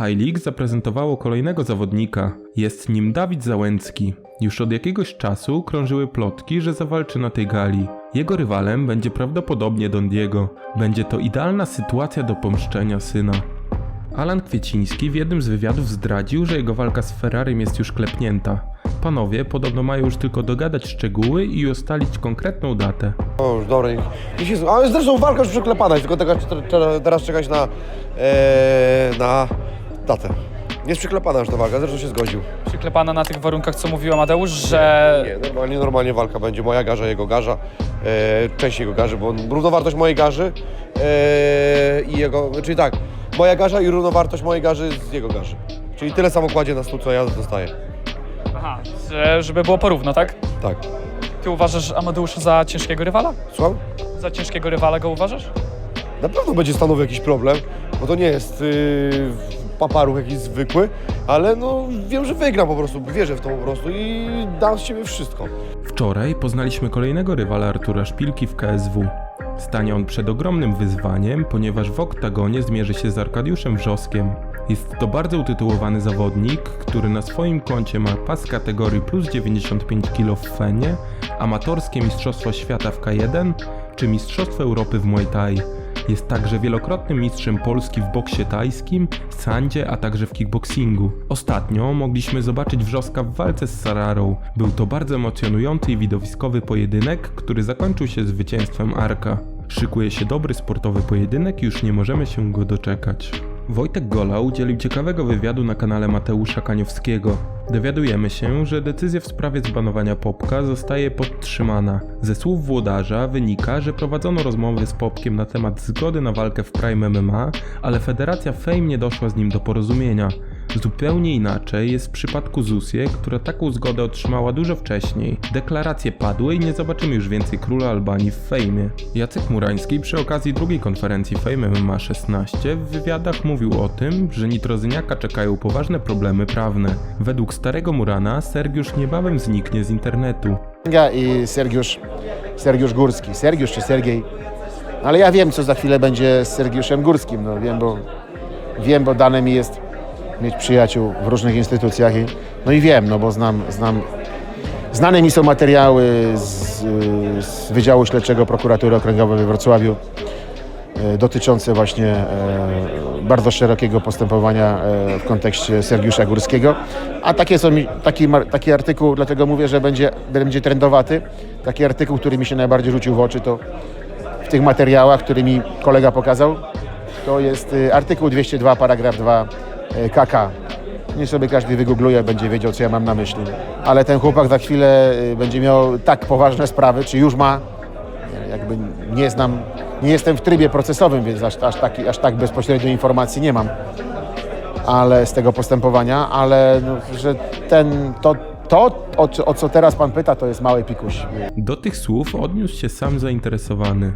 High League zaprezentowało kolejnego zawodnika. Jest nim Dawid Załęcki. Już od jakiegoś czasu krążyły plotki, że zawalczy na tej gali. Jego rywalem będzie prawdopodobnie Don Diego. Będzie to idealna sytuacja do pomszczenia syna. Alan Kwieciński w jednym z wywiadów zdradził, że jego walka z Ferrarym jest już klepnięta. Panowie podobno mają już tylko dogadać szczegóły i ustalić konkretną datę. O, już się, ale zresztą walka już przyklepana, tylko teraz czekać na, e, na datę. Jest przyklepana już ta walka, zresztą się zgodził. Przyklepana na tych warunkach, co mówił Amadeusz, że Nie, normalnie, normalnie walka będzie, moja garza, jego garza, e, część jego garzy, bo równowartość mojej garzy e, i jego, czyli tak, moja garza i równowartość mojej garzy z jego garzy. Czyli tyle samo kładzie na stół, co ja dostaję. Aha, że, żeby było porówno, tak? Tak. Ty uważasz Amadeusza za ciężkiego rywala? Słucham? Za ciężkiego rywala go uważasz? Na pewno będzie stanowił jakiś problem, bo to nie jest yy, paparuch jakiś zwykły, ale no wiem, że wygram po prostu, wierzę w to po prostu i dam z siebie wszystko. Wczoraj poznaliśmy kolejnego rywala Artura Szpilki w KSW. Stanie on przed ogromnym wyzwaniem, ponieważ w oktagonie zmierzy się z Arkadiuszem Wrzoskiem. Jest to bardzo utytułowany zawodnik, który na swoim koncie ma pas kategorii plus 95 kg w fenie, amatorskie Mistrzostwo Świata w K1 czy Mistrzostwo Europy w Muay Thai. Jest także wielokrotnym mistrzem Polski w boksie tajskim, sandzie, a także w kickboxingu. Ostatnio mogliśmy zobaczyć Wrzoska w walce z Sararą. Był to bardzo emocjonujący i widowiskowy pojedynek, który zakończył się zwycięstwem Arka. Szykuje się dobry sportowy pojedynek już nie możemy się go doczekać. Wojtek Gola udzielił ciekawego wywiadu na kanale Mateusza Kaniowskiego. Dowiadujemy się, że decyzja w sprawie zbanowania Popka zostaje podtrzymana. Ze słów włodarza wynika, że prowadzono rozmowy z Popkiem na temat zgody na walkę w Prime MMA, ale Federacja Fame nie doszła z nim do porozumienia. Zupełnie inaczej jest w przypadku Zusie, która taką zgodę otrzymała dużo wcześniej. Deklaracje padły i nie zobaczymy już więcej króla Albanii w fejmie. Jacek Murański przy okazji drugiej konferencji Fame MMA 16 w wywiadach mówił o tym, że Nitrozyniaka czekają poważne problemy prawne. Według starego Murana Sergiusz niebawem zniknie z internetu. I Sergiusz, Sergiusz Górski. Sergiusz czy Sergiej? Ale ja wiem, co za chwilę będzie z Sergiuszem Górskim. No, wiem, bo, wiem, bo dane mi jest mieć przyjaciół w różnych instytucjach. I, no i wiem, no bo znam, znam znane mi są materiały z, z Wydziału Śledczego Prokuratury Okręgowej we Wrocławiu e, dotyczące właśnie e, bardzo szerokiego postępowania e, w kontekście Sergiusza Górskiego. A takie są, taki, taki artykuł, dlatego mówię, że będzie, będzie trendowaty. Taki artykuł, który mi się najbardziej rzucił w oczy, to w tych materiałach, który mi kolega pokazał, to jest y, artykuł 202, paragraf 2 y, KK. Nie sobie każdy wygoogluje, będzie wiedział, co ja mam na myśli. Ale ten chłopak za chwilę y, będzie miał tak poważne sprawy, czy już ma, jakby nie znam, nie jestem w trybie procesowym, więc aż, aż, taki, aż tak bezpośrednio informacji nie mam ale z tego postępowania, ale no, że ten, to, to o, o co teraz pan pyta, to jest mały pikuś. Do tych słów odniósł się sam zainteresowany.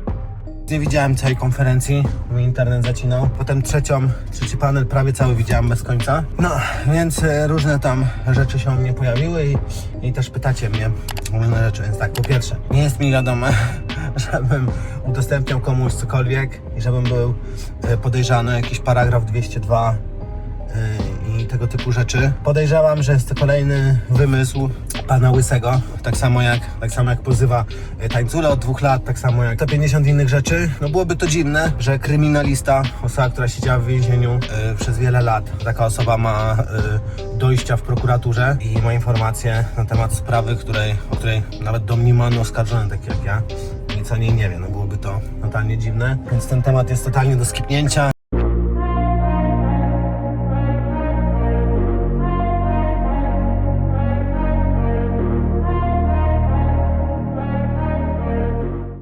Nie widziałem całej konferencji, mój internet zacinał. Potem trzecią, trzeci panel prawie cały widziałem bez końca. No, więc e, różne tam rzeczy się u mnie pojawiły i, i też pytacie mnie o różne rzeczy. Więc tak, po pierwsze, nie jest mi wiadome, żebym udostępniał komuś cokolwiek i żebym był e, podejrzany jakiś paragraf 202 y, i tego typu rzeczy. Podejrzewam, że jest to kolejny wymysł pana Łysego, tak samo jak, tak samo jak pozywa y, tańcule od dwóch lat, tak samo jak 150 innych rzeczy. No byłoby to dziwne, że kryminalista, osoba, która siedziała w więzieniu y, przez wiele lat, taka osoba ma y, dojścia w prokuraturze i ma informacje na temat sprawy, której, o której nawet domniemany oskarżony, taki jak ja, nic o niej nie wie. No byłoby to totalnie dziwne. Więc ten temat jest totalnie do skipnięcia.